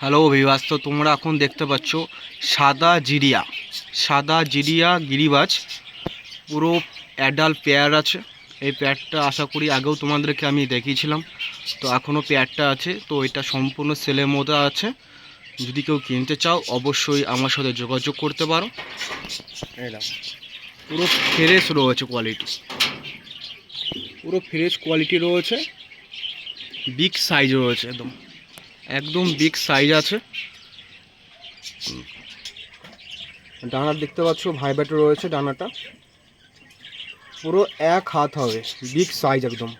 Hello বিবাস তো তোমরা এখন দেখতে পাচ্ছ সাদা জিরিয়া। সাদা জিরিয়া গিরিবাজ, পুরো অ্যাডাল্ট পেয়ার আছে। এই পেয়ারটা আশা করি আগেও তোমাদেরকে আমি দেখিয়েছিলাম। তো এখনও পেয়ারটা আছে। তো এটা সম্পূর্ণ সেলের মধ্যে আছে। যদি কেউ কিনতে চাও অবশ্যই আমার সাথে যোগাযোগ করতে পারো। পুরো ফ্রেশ রয়েছে কোয়ালিটি পুরো ফ্রেশ কোয়ালিটি রয়েছে। বিগ সাইজ রয়েছে একদম। একদম বিগ সাইজ আছে। ডানা দেখতে পাচ্ছ ভাইব্রেট রয়েছে ডানাটা। পুরো এক হাত হবে বিগ সাইজ একদম।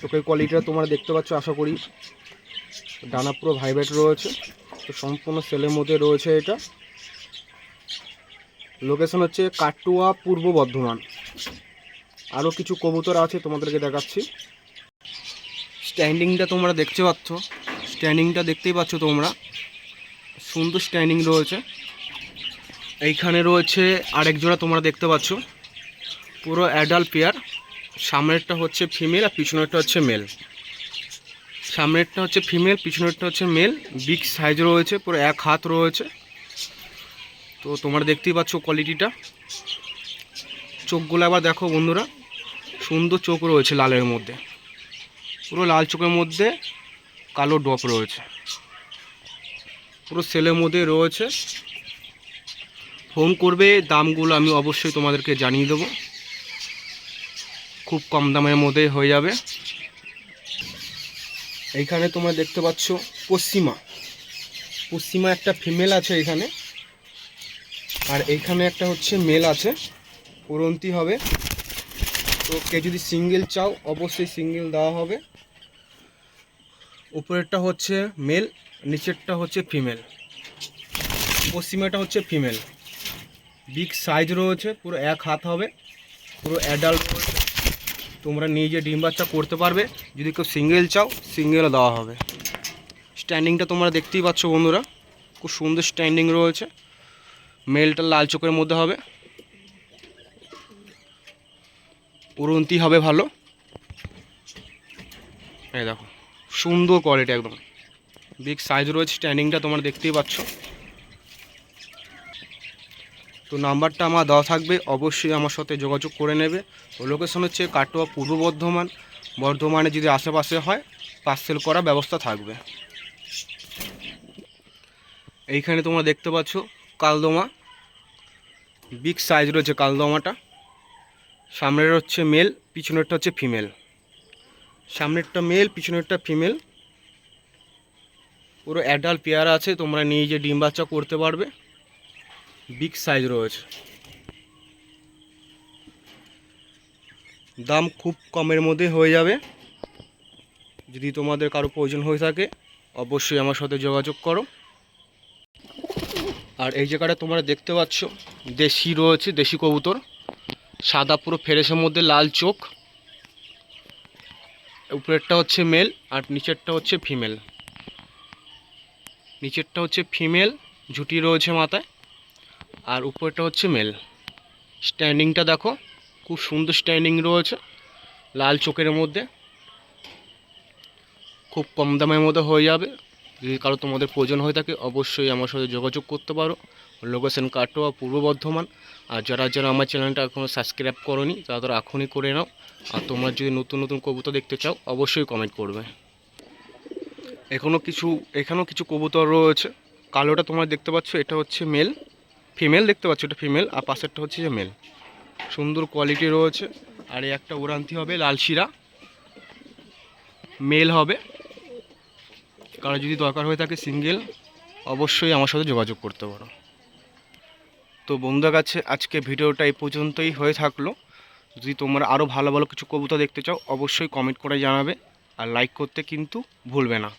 চোখের কোয়ালিটিটা তোমরা দেখতে পাচ্ছ আশা করি। ডানা পুরো ভাইব্রেট রয়েছে। তো সম্পূর্ণ সেলের মধ্যে রয়েছে এটা। লোকেশন হচ্ছে কাটুয়া পূর্ব বর্ধমান। আরও কিছু কবুতর আছে তোমাদেরকে দেখাচ্ছি। স্ট্যান্ডিংটা তোমরা দেখতে পাচ্ছ। স্ট্যান্ডিংটা দেখতেই পাচ্ছ তোমরা। সুন্দর স্ট্যান্ডিং রয়েছে। এইখানে রয়েছে আরেক জোড়া তোমরা দেখতে পাচ্ছ। পুরো অ্যাডাল্ট পেয়ার সামনেরটা হচ্ছে ফিমেল আর পিছনেরটা হচ্ছে মেল সামনেরটা হচ্ছে ফিমেল, পিছনেরটা হচ্ছে মেল। বিগ সাইজ রয়েছে, পুরো এক হাত রয়েছে। তো তোমরা দেখতেই পাচ্ছ কোয়ালিটিটা। চোখগুলো আবার দেখো বন্ধুরা। সুন্দর চোখ রয়েছে লালের মধ্যে। পুরো লাল চোখের মধ্যে কালো ডপ রয়েছে। পুরো সেলের মধ্যে রয়েছে। ফোন করবে, দামগুলো আমি অবশ্যই তোমাদেরকে জানিয়ে দেবো। খুব কম দামের মধ্যে হয়ে যাবে। এইখানে তোমরা দেখতে পাচ্ছ পশ্চিমা। পশ্চিমা একটা ফিমেল আছে এখানে আর এইখানে একটা হচ্ছে মেল আছে। উড়ন্তি হবে। তো কে যদি সিঙ্গেল চাও, অবশ্যই সিঙ্গেল দেওয়া হবে। উপরেরটা হচ্ছে মেল নিচেরটা হচ্ছে ফিমেল পশ্চিমাটা হচ্ছে ফিমেল বিগ সাইজ রয়েছে, পুরো এক হাত হবে। পুরো অ্যাডাল্ট রয়েছে। তোমরা নিয়ে নিজে ডিম বাচ্চা করতে পারবে। যদি কেউ সিঙ্গেল চাও সিঙ্গেলও দেওয়া হবে। স্ট্যান্ডিংটা তোমরা দেখতেই পাচ্ছ বন্ধুরা। খুব সুন্দর স্ট্যান্ডিং রয়েছে। মেলটা লাল চোখের মধ্যে হবে। উড়ন্তি হবে ভালো। এই দেখো, সুন্দর কোয়ালিটি একদম। বিগ সাইজ রয়েছে স্ট্যান্ডিংটা তোমরা দেখতেই পাচ্ছ। তো নাম্বারটা আমার দেওয়া থাকবে, অবশ্যই আমার সাথে যোগাযোগ করে নেবে। ও লোকেশন হচ্ছে কাটোয়া পূর্ব বর্ধমান। বর্ধমানে যদি আশেপাশে হয় পার্সেল করার ব্যবস্থা থাকবে। এইখানে তোমরা দেখতে পাচ্ছ কালদমা। বিগ সাইজ রয়েছে কালদমাটা। সামনের হচ্ছে মেল পিছনেরটা হচ্ছে ফিমেল সামনেরটা মেল পিছনেরটা ফিমেল পুরো অ্যাডাল্ট পেয়ার আছে, তোমরা নিজে ডিম বাচ্চা করতে পারবে। বিগ সাইজ রয়েছে। দাম খুব কমের মধ্যে হয়ে যাবে। যদি তোমাদের কারও প্রয়োজন হয়ে থাকে, অবশ্যই আমার সাথে যোগাযোগ করো। আর এই জায়গাটা তোমরা দেখতে পাচ্ছ, দেশি রয়েছে, দেশি কবুতর। সাদা পুরো ফেরেসের মধ্যে লাল চোখ। উপরেরটা হচ্ছে মেল, আর নিচেরটা হচ্ছে ফিমেল। নিচেরটা হচ্ছে ফিমেল, ঝুটি রয়েছে মাথায়। আর উপরেরটা হচ্ছে মেল। স্ট্যান্ডিংটা দেখো, খুব সুন্দর স্ট্যান্ডিং রয়েছে, লাল চোখের মধ্যে। খুব কম দামের মধ্যে হয়ে যাবে। যদি কারও তোমাদের প্রয়োজন হয়ে থাকে, অবশ্যই আমার সাথে যোগাযোগ করতে পারো। লোকেশন কাটোয়া পূর্ব বর্ধমান। আর যারা যারা আমার চ্যানেলটা এখনও সাবস্ক্রাইব করনি, তারা এখনই করে নাও। আর তোমরা যদি নতুন নতুন কবুতর দেখতে চাও, অবশ্যই কমেন্ট করবে। এখনও কিছু, এখানেও কিছু কবুতর রয়েছে। কালোটা তোমরা দেখতে পাচ্ছ, এটা হচ্ছে মেল। ফিমেল দেখতে পাচ্ছ, ওটা ফিমেল আর পাশেরটা হচ্ছে যে মেল সুন্দর কোয়ালিটি রয়েছে, আর এই একটা উড়ান্তি হবে, লাল শিরা। মেল হবে। কারও যদি দরকার হয়ে থাকে সিঙ্গেল অবশ্যই আমার সাথে যোগাযোগ করতে পারো। তো বন্ধুদের কাছে আজকে ভিডিওটা এই পর্যন্তই হয়ে থাকল। যদি তোমরা আরও ভালো ভালো কিছু কবিতা দেখতে চাও, অবশ্যই কমেন্ট করে জানাবে। আর লাইক করতে কিন্তু ভুলবে না।